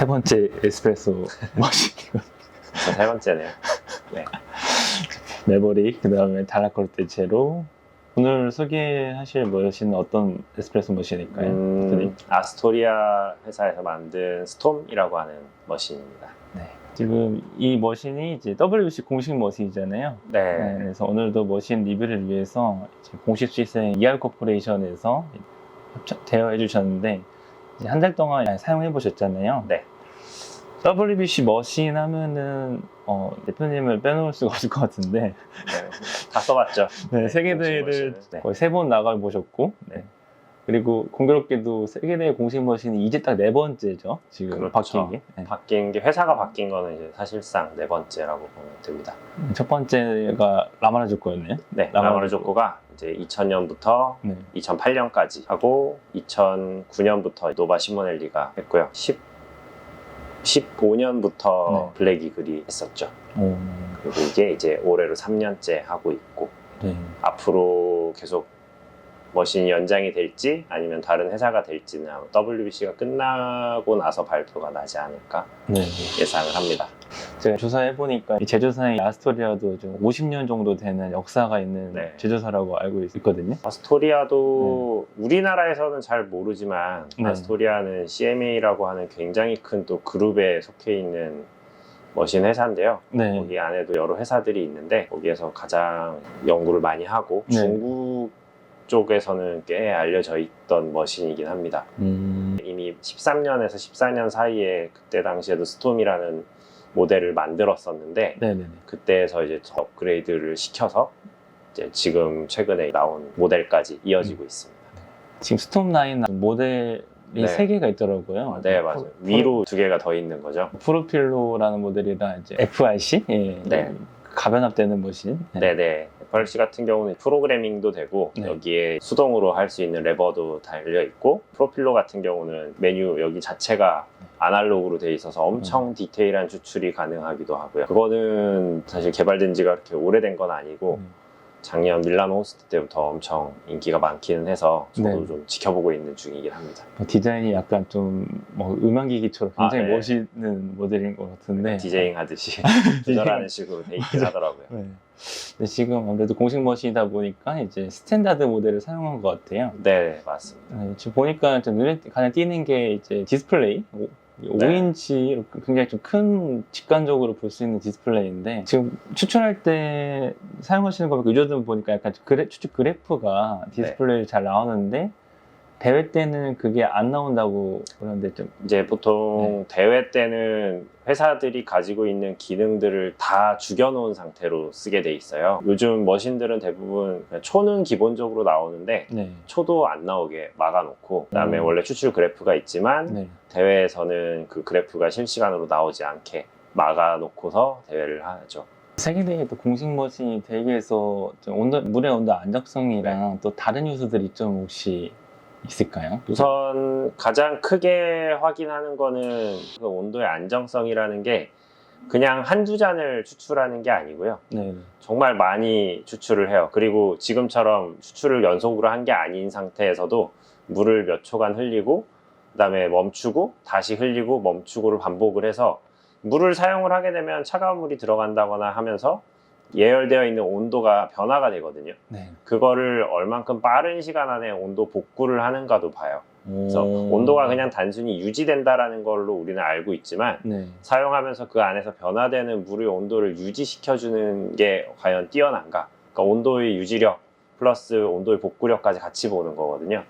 세 번째 에스프레소 머신이고 자, 세 번째네요. 네. 메버릭 그 다음에 달라코르테 제로 오늘 소개하실 머신은 어떤 에스프레소 머신일까요? 음, 아스토리아 회사에서 만든 스톰이라고 하는 머신입니다. 네. 지금 이 머신이 이제 WC 공식 머신이잖아요. 네. 네, 그래서 오늘도 머신 리뷰를 위해서 공식 수익생 ER 코퍼레이션에서 협찬 대여해 주셨는데 한 달 동안 사용해 보셨잖아요. 네. WBC 머신 하면은 어, 대표님을 빼놓을 수가 없을 것 같은데 네. 다 써봤죠. 네, 네, 세계대회를. 네. 거의 세 번 나가 보셨고 네. 그리고 공교롭게도 세계대회 공식 머신이 이제 딱 네 번째죠 지금 그렇죠. 바뀐 게 네. 바뀐 게 회사가 바뀐 거는 이제 사실상 네 번째라고 보면 됩니다. 첫 번째가 라마라조 거였네요. 네. 라마르 라마르조코가 이제 2000년부터 네. 2008년까지 하고 2009년부터 노바 시모넬리가 했고요. 10 15년부터 네. 블랙 이글이 했었죠. 오, 그리고 이게 이제 올해로 3년째 하고 있고 네. 앞으로 계속 머신이 연장이 될지 아니면 다른 회사가 될지는 WBC가 끝나고 나서 발표가 나지 않을까 네. 예상을 합니다. 제가 조사해 보니까 제조사의 아스토리아도 좀 50년 정도 되는 역사가 있는 네. 제조사라고 알고 있- 있거든요. 아스토리아도 우리나라에서는 잘 모르지만 네. 아스토리아는 CMA라고 하는 굉장히 큰 또 그룹에 속해 있는 머신 회사인데요. 네. 거기 안에도 여러 회사들이 있는데 거기에서 가장 연구를 많이 하고 네. 중국 쪽에서는 꽤 알려져 있던 머신이긴 합니다. 음, 이미 13년에서 14년 사이에 그때 당시에도 스톰이라는 모델을 만들었었는데 네네네. 그때에서 이제 업그레이드를 시켜서 이제 지금 최근에 나온 모델까지 이어지고 있습니다. 지금 스톰 라인 모델이 네. 세 개가 있더라고요. 네 맞아요. 프로- 위로 두 개가 더 있는 거죠. 프로필로라는 모델이랑 이제 FIC, 예, 네. 가변압되는 머신. 네네. FRC 같은 경우는 프로그래밍도 되고 네. 여기에 수동으로 할 수 있는 레버도 달려 있고 프로필로 같은 경우는 메뉴 여기 자체가 아날로그로 돼 있어서 엄청 디테일한 추출이 가능하기도 하고요. 그거는 사실 개발된 지가 그렇게 오래된 건 아니고 음. 작년 밀라노 호스트 때부터 엄청 인기가 많기는 해서 저도 네. 좀 지켜보고 있는 중이긴 합니다. 뭐 디자인이 약간 좀 뭐 음악기기처럼 굉장히 아, 네. 멋있는 모델인 것 같은데. 디제잉 하듯이 조절하는 식으로 돼 있긴 하더라고요. 네. 근데 지금 아무래도 공식 머신이다 보니까 이제 스탠다드 모델을 사용한 것 같아요. 네 맞습니다. 네, 지금 보니까 좀 눈에 가장 띄는 게 이제 디스플레이. 오- 네. 5인치 굉장히 좀 큰 직관적으로 볼 수 있는 디스플레이인데 지금 추출할 때 사용하시는 거 보니까 유저들 보니까 약간 그래, 추출 그래프가 네. 디스플레이 잘 나오는데 대회 때는 그게 안 나온다고 그러는데 좀 이제 보통 대회 때는 회사들이 가지고 있는 기능들을 다 죽여놓은 상태로 쓰게 돼 있어요. 요즘 머신들은 대부분 그냥 초는 기본적으로 나오는데 네. 초도 안 나오게 막아놓고 그다음에 음. 원래 추출 그래프가 있지만 네. 대회에서는 그 그래프가 실시간으로 나오지 않게 막아놓고서 대회를 하죠. 세계대회 또 공식 머신이 대회에서 좀 온도, 물의 온도 안정성이랑 또 다른 요소들이 좀 혹시 있을까요? 우선 가장 크게 확인하는 거는 그 온도의 안정성이라는 게 그냥 한두 잔을 추출하는 게 아니고요. 네. 정말 많이 추출을 해요. 그리고 지금처럼 추출을 연속으로 한 게 아닌 상태에서도 물을 몇 초간 흘리고 그다음에 멈추고 다시 흘리고 멈추고를 반복을 해서 물을 사용을 하게 되면 차가운 물이 들어간다거나 하면서 예열되어 있는 온도가 변화가 되거든요. 네. 그거를 얼만큼 빠른 시간 안에 온도 복구를 하는가도 봐요. 그래서 오. 온도가 그냥 단순히 유지된다라는 걸로 우리는 알고 있지만 네. 사용하면서 그 안에서 변화되는 물의 온도를 유지시켜주는 게 과연 뛰어난가? 그러니까 온도의 유지력 플러스 온도의 복구력까지 같이 보는 거거든요.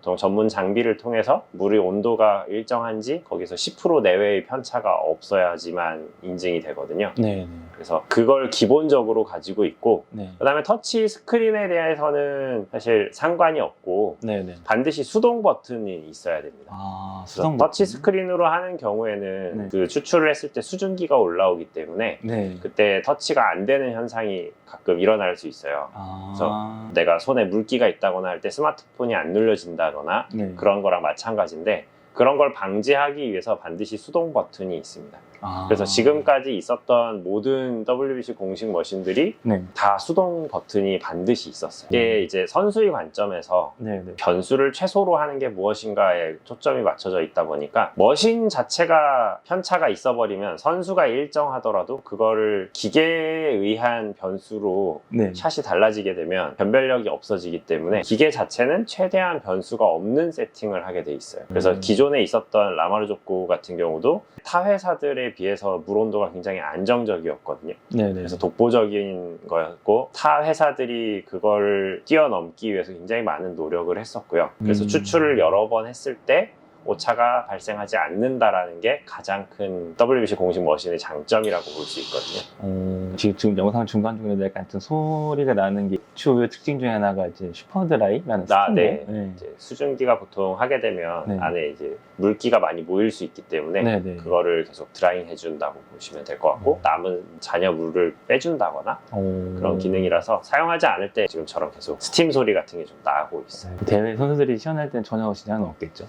보통 전문 장비를 통해서 물의 온도가 일정한지 거기서 10% 내외의 편차가 없어야지만 인증이 되거든요. 네. 그래서 그걸 기본적으로 가지고 있고 네. 그다음에 터치 스크린에 대해서는 사실 상관이 없고 네. 네. 반드시 수동 버튼이 있어야 됩니다. 아, 그래서 수동 터치 버튼? 스크린으로 하는 경우에는 네. 그 추출을 했을 때 수증기가 올라오기 때문에 네. 그때 터치가 안 되는 현상이 가끔 일어날 수 있어요. 아. 내가 손에 물기가 있다거나 할 때 스마트폰이 안 눌러진 다거나 네. 그런 거랑 마찬가지인데 그런 걸 방지하기 위해서 반드시 수동 버튼이 있습니다. 아. 그래서 지금까지 있었던 모든 WBC 공식 머신들이 네. 다 수동 버튼이 반드시 있었어요. 이게 이제 선수의 관점에서 네, 네. 변수를 최소로 하는 게 무엇인가에 초점이 맞춰져 있다 보니까 머신 자체가 편차가 있어 버리면 선수가 일정하더라도 그거를 기계에 의한 변수로 네. 샷이 달라지게 되면 변별력이 없어지기 때문에 기계 자체는 최대한 변수가 없는 세팅을 하게 돼 있어요. 그래서 음. 기존에 있었던 라마르조코 같은 경우도 타 회사들 에 비해서 물 온도가 굉장히 안정적이었거든요. 네, 네. 그래서 독보적인 거였고 타 회사들이 그걸 뛰어넘기 위해서 굉장히 많은 노력을 했었고요. 그래서 음. 추출을 여러 번 했을 때 오차가 발생하지 않는다라는 게 가장 큰 WBC 공식 머신의 장점이라고 볼 수 있거든요. 어, 지금, 지금 영상 중간중간에 약간 좀 소리가 나는 게 추후의 특징 중에 하나가 이제 슈퍼드라이라는 아, 네. 네. 이제 수증기가 보통 하게 되면 네. 안에 이제 물기가 많이 모일 수 있기 때문에 네, 네. 그거를 계속 드라잉 해준다고 보시면 될 것 같고 음. 남은 잔여 물을 빼준다거나 어, 그런 기능이라서 사용하지 않을 때 지금처럼 계속 스팀 소리 같은 게 좀 나고 있어요. 대회 선수들이 시연할 땐 전혀 지장은 없겠죠.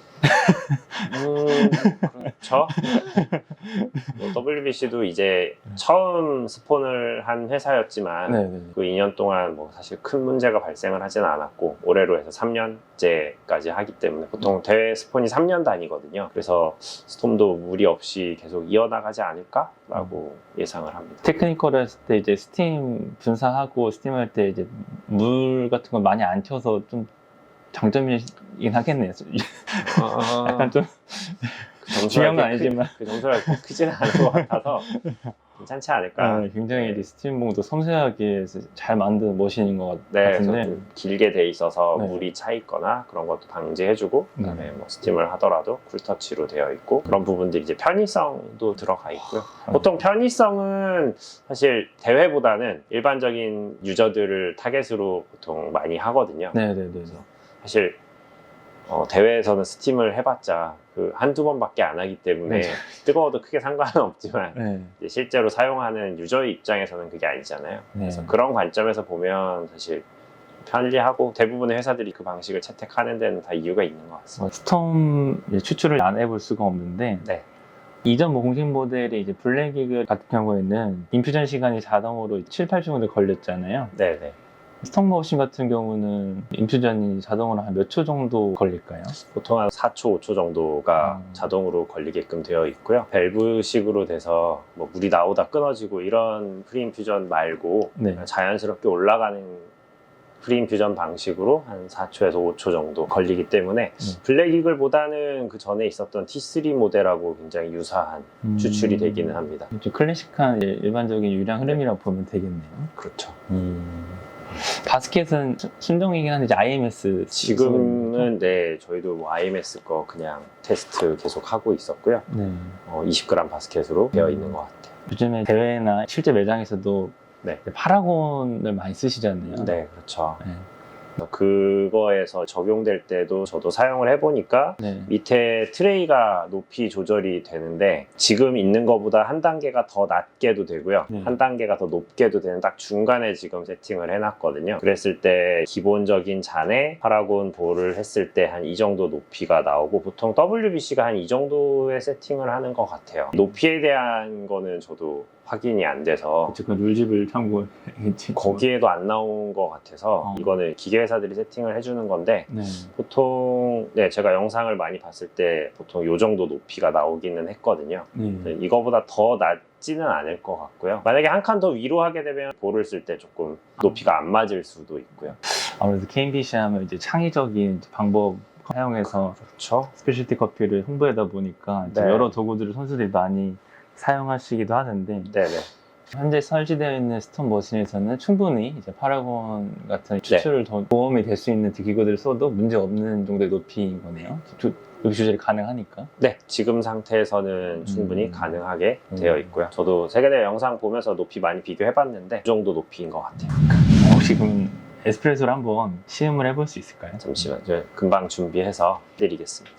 음, 그렇죠. 뭐 WBC도 이제 처음 스폰을 한 회사였지만 네, 네. 그 2년 동안 뭐 사실 큰 문제가 발생을 하지는 않았고 올해로 해서 3년째까지 하기 때문에 보통 대회 스폰이 3년 단위거든요. 그래서 스톰도 무리 없이 계속 이어나가지 않을까라고 예상을 합니다. 테크니컬 했을 때 이제 스팀 분사하고 스팀할 때 이제 물 같은 걸 많이 안 튀어서 좀 장점이긴 하겠네요. 약간 좀 중요한 건 그렇게 아니지만 크- 그 점수가 그렇게 크지는 않은 것 같아서 괜찮지 않을까. 어, 굉장히 네. 이제 스팀봉도 섬세하게 잘 만든 머신인 것 네, 그래서 같은데 좀 길게 돼 있어서 네. 물이 차 있거나 그런 것도 방지해주고 그다음에 네. 뭐 스팀을 하더라도 쿨터치로 되어 있고 그런 부분들이 이제 편의성도 들어가 있고요. 아, 보통 편의성은 사실 대회보다는 일반적인 유저들을 타겟으로 보통 많이 하거든요. 네네네. 사실 어, 대회에서는 스팀을 해봤자 그 한두 번밖에 안 하기 때문에 네. 뜨거워도 크게 상관은 없지만 네. 이제 실제로 사용하는 유저의 입장에서는 그게 아니잖아요. 네. 그래서 그런 관점에서 보면 사실 편리하고 대부분의 회사들이 그 방식을 채택하는 데는 다 이유가 있는 것 같습니다. 어, 스톰 이제 추출을 안 해볼 수가 없는데 네. 이전 뭐 공식 모델의 이제 블랙이글 같은 경우에는 인퓨전 시간이 자동으로 7, 8주 정도 걸렸잖아요. 네 네. 스톡 머신 같은 경우는 인퓨전이 자동으로 한 몇 초 정도 걸릴까요? 보통 한 4초, 5초 정도가 음. 자동으로 걸리게끔 되어 있고요. 밸브식으로 돼서 뭐 물이 나오다 끊어지고 이런 프리인퓨전 말고 네. 자연스럽게 올라가는 프리인퓨전 방식으로 한 4초에서 5초 정도 걸리기 때문에 네. 블랙이글보다는 그 전에 있었던 T3 모델하고 굉장히 유사한 음. 추출이 되기는 합니다. 좀 클래식한 이제 일반적인 유량 흐름이라고 보면 되겠네요. 그렇죠. 바스켓은 수- 순정이긴 한데 이제 IMS 지금은 네 저희도 뭐 IMS 거 그냥 테스트 계속 하고 있었고요. 네. 어, 20g 바스켓으로 되어 있는 것 같아요. 요즘에 대회나 실제 매장에서도 네. 파라곤을 많이 쓰시잖아요. 네, 그렇죠. 네. 그거에서 적용될 때도 저도 사용을 해보니까 네. 밑에 트레이가 높이 조절이 되는데 지금 있는 것보다 한 단계가 더 낮게도 되고요. 네. 한 단계가 더 높게도 되는 딱 중간에 지금 세팅을 해놨거든요. 그랬을 때 기본적인 잔에 파라곤 볼을 했을 때 한 이 정도 높이가 나오고 보통 WBC가 한 이 정도의 세팅을 하는 것 같아요. 높이에 대한 거는 저도 확인이 안 돼서 그쵸, 그 룰집을 참고했지. 거기에도 안 나온 것 같아서 어. 이거는 기계 회사들이 세팅을 해주는 건데 네. 보통 네 제가 영상을 많이 봤을 때 보통 요 정도 높이가 나오기는 했거든요. 네. 네, 이거보다 더 낮지는 않을 것 같고요. 만약에 한 칸 더 위로 하게 되면 볼을 쓸 때 조금 높이가 안 맞을 수도 있고요. 아무래도 KBC 하면 이제 창의적인 방법 사용해서 그렇죠. 스페셜티 커피를 홍보하다 보니까 이제 네. 여러 도구들을 선수들이 많이 사용하시기도 하는데 네네. 현재 설치되어 있는 스톤 머신에서는 충분히 이제 파라곤 같은 네. 추출을 더 도움이 될 수 있는 기구들을 써도 문제 없는 정도의 높이인 거네요. 조- 높이 조절이 가능하니까. 네, 지금 상태에서는 충분히 음. 가능하게 음. 되어 있고요. 저도 세계대회 영상 보면서 높이 많이 비교해봤는데 이 정도 높이인 것 같아요. 혹시 그럼 에스프레소를 한번 시음을 해볼 수 있을까요? 잠시만, 요 금방 준비해서 드리겠습니다.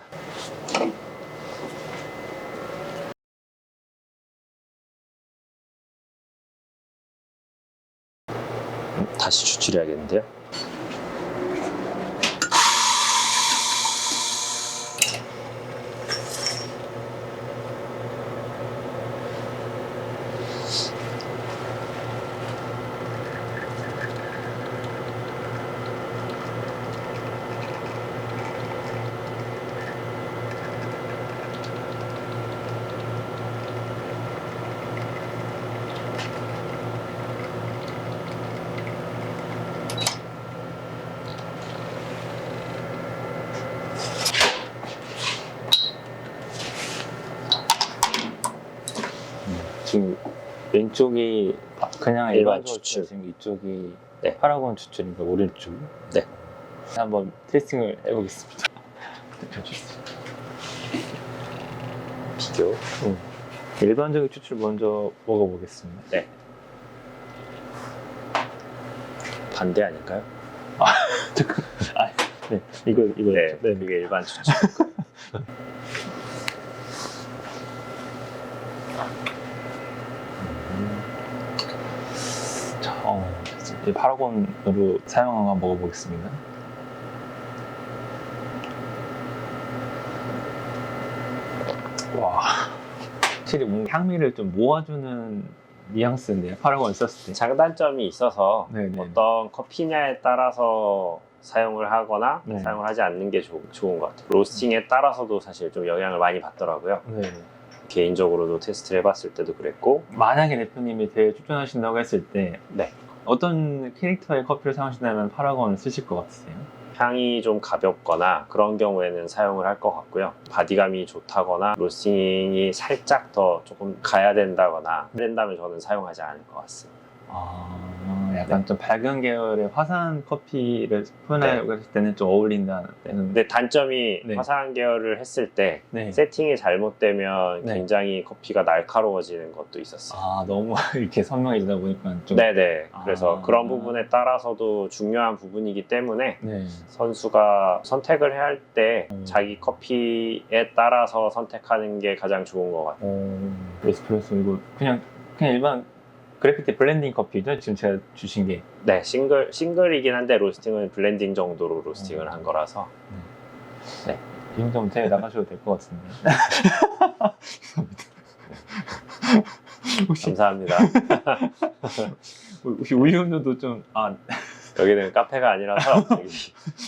다시 추출해야겠는데요. 지금 왼쪽이 그냥 일반 일반 추출 추출. 지금 이쪽이 네. 파라곤 추출인가 오른쪽. 네. 한번 테스팅을 해보겠습니다. 비교. 일반적인 추출 먼저 먹어보겠습니다. 반대 아닐까요? 잠깐. 아, 네, 이거 이거 네, 네. 그게 일반 추출. 자, 어, 이제 파라곤으로 사용한 거 먹어보겠습니다. 와, 확실히 뭔가 향미를 좀 모아주는 뉘앙스인데요. 파라곤 썼을 때. 장단점이 있어서 네네. 어떤 커피냐에 따라서 사용을 하거나 네. 사용을 하지 않는 게 좋, 좋은 것 같아요. 로스팅에 따라서도 사실 좀 영향을 많이 받더라고요. 네. 개인적으로도 테스트를 해봤을 때도 그랬고 만약에 대표님이 대회 출전하신다고 했을 때 네. 어떤 캐릭터의 커피를 사용하신다면 파라곤을 쓰실 것 같으세요? 향이 좀 가볍거나 그런 경우에는 사용을 할 것 같고요. 바디감이 좋다거나 로스팅이 살짝 더 조금 가야 된다거나 된다면 저는 사용하지 않을 것 같습니다. 아, 약간 좀 밝은 계열의 화산 커피를 표현하려고 했을 때는 좀 어울린다는. 네. 근데 단점이 네. 화사한 계열을 했을 때 네. 세팅이 잘못되면 네. 굉장히 커피가 날카로워지는 것도 있었어요. 아, 너무 이렇게 선명해지다 보니까 좀. 네네. 그래서 아. 그런 부분에 따라서도 중요한 부분이기 때문에 네. 선수가 선택을 해야 할때 음. 자기 커피에 따라서 선택하는 게 가장 좋은 것 같아요. 어, 에스프레소 이거 그냥 그냥 일반 그래피티 블렌딩 커피죠? 지금 제가 주신 게. 네, 싱글, 싱글이긴 한데 로스팅은 블렌딩 정도로 로스팅을 음. 한 거라서. 이 정도면 대회 나가셔도 될 것 같은데. 혹시 감사합니다. 혹시 우유 음료도 좀 아, 여기는 카페가 아니라서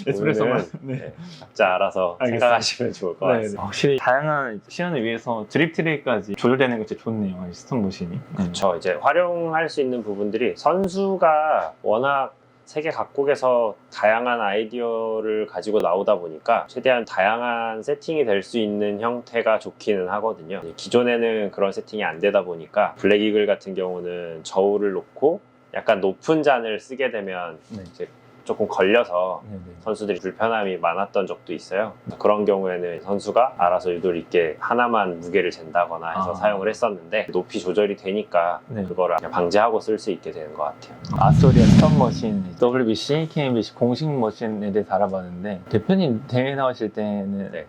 에스프레소만. 우유는, 네. 네, 각자 알아서 알겠습니다. 생각하시면 좋을 것 네, 같습니다. 확실히 다양한 시연을 위해서 드립 트레이까지 조절되는 게 진짜 좋네요. 이 스톤 머신이. 저 이제 활용할 수 있는 부분들이 선수가 워낙 세계 각국에서 다양한 아이디어를 가지고 나오다 보니까 최대한 다양한 세팅이 될 수 있는 형태가 좋기는 하거든요. 기존에는 그런 세팅이 안 되다 보니까 블랙 이글 같은 경우는 저울을 놓고 약간 높은 잔을 쓰게 되면 네. 이제 조금 걸려서 네네. 선수들이 불편함이 많았던 적도 있어요. 그런 경우에는 선수가 알아서 유도리 있게 하나만 무게를 잰다거나 해서 아. 사용을 했었는데 높이 조절이 되니까 네. 그거를 방지하고 쓸 수 있게 되는 것 같아요. 아스토리아 스톤 머신, WBC, KMBC 공식 머신에 대해서 알아봤는데 대표님 대회 나가실 때는 네.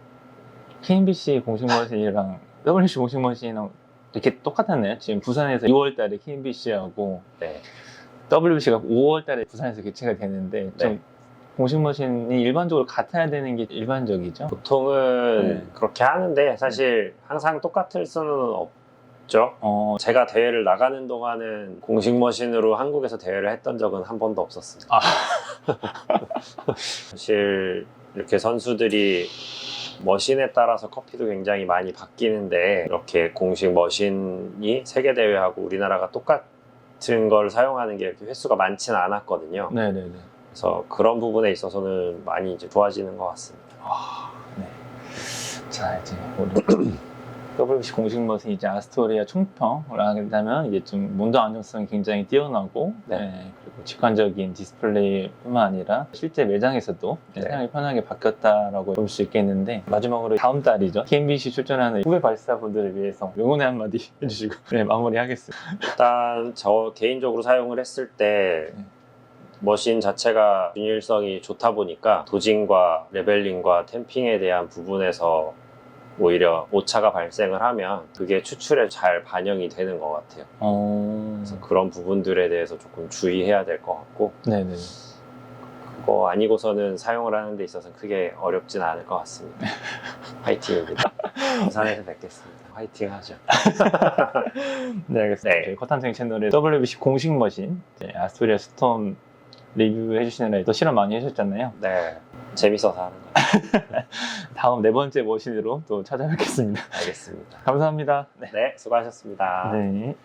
KMBC 공식 머신이랑 WBC 공식 머신이랑 이렇게 똑같았나요? 지금 부산에서 2월 달에 KMBC하고 네. WBC가 5월달에 부산에서 개최가 되는데 좀 네. 공식 머신이 일반적으로 같아야 되는 게 일반적이죠? 보통은 네. 그렇게 하는데 사실 항상 똑같을 수는 없죠. 어, 제가 대회를 나가는 동안은 공식 머신으로 한국에서 대회를 했던 적은 한 번도 없었습니다. 아. 사실 이렇게 선수들이 머신에 따라서 커피도 굉장히 많이 바뀌는데 이렇게 공식 머신이 세계 대회하고 우리나라가 똑같 은 걸 사용하는 게 이렇게 횟수가 많지는 않았거든요. 네네네. 그래서 그런 부분에 있어서는 많이 이제 좋아지는 것 같습니다. 아, 네. 자, 이제 우리 WBC 공식 머신 이제 아스토리아 총평을 하자면 이게 좀 문도 안정성이 굉장히 뛰어나고 네. 네, 그리고 직관적인 디스플레이뿐만 아니라 실제 매장에서도 네. 사용이 편하게 바뀌었다라고 볼 수 있겠는데 마지막으로 다음 달이죠 KMBC 출전하는 후배 바리스타분들을 위해서 응원의 한마디 해주시고 네, 마무리하겠습니다. 일단 저 개인적으로 사용을 했을 때 네. 머신 자체가 균일성이 좋다 보니까 도징과 레벨링과 템핑에 대한 부분에서 오히려 오차가 발생을 하면 그게 추출에 잘 반영이 되는 것 같아요. 어, 그래서 그런 부분들에 대해서 조금 주의해야 될 것 같고 네네. 그거 아니고서는 사용을 하는 데 있어서 크게 어렵진 않을 것 같습니다. 화이팅입니다. 부산에서 뵙겠습니다. 화이팅 하죠. 네, 알겠습니다. 네. 저희 커탄생 채널에 WBC 공식 머신 이제 아스토리아 스톰 리뷰해 주시느라 또 실험 많이 해주셨잖아요. 네. 재밌어서 하는. 다음 네 번째 머신으로 또 찾아뵙겠습니다. 알겠습니다. 감사합니다. 네. 네, 수고하셨습니다. 네.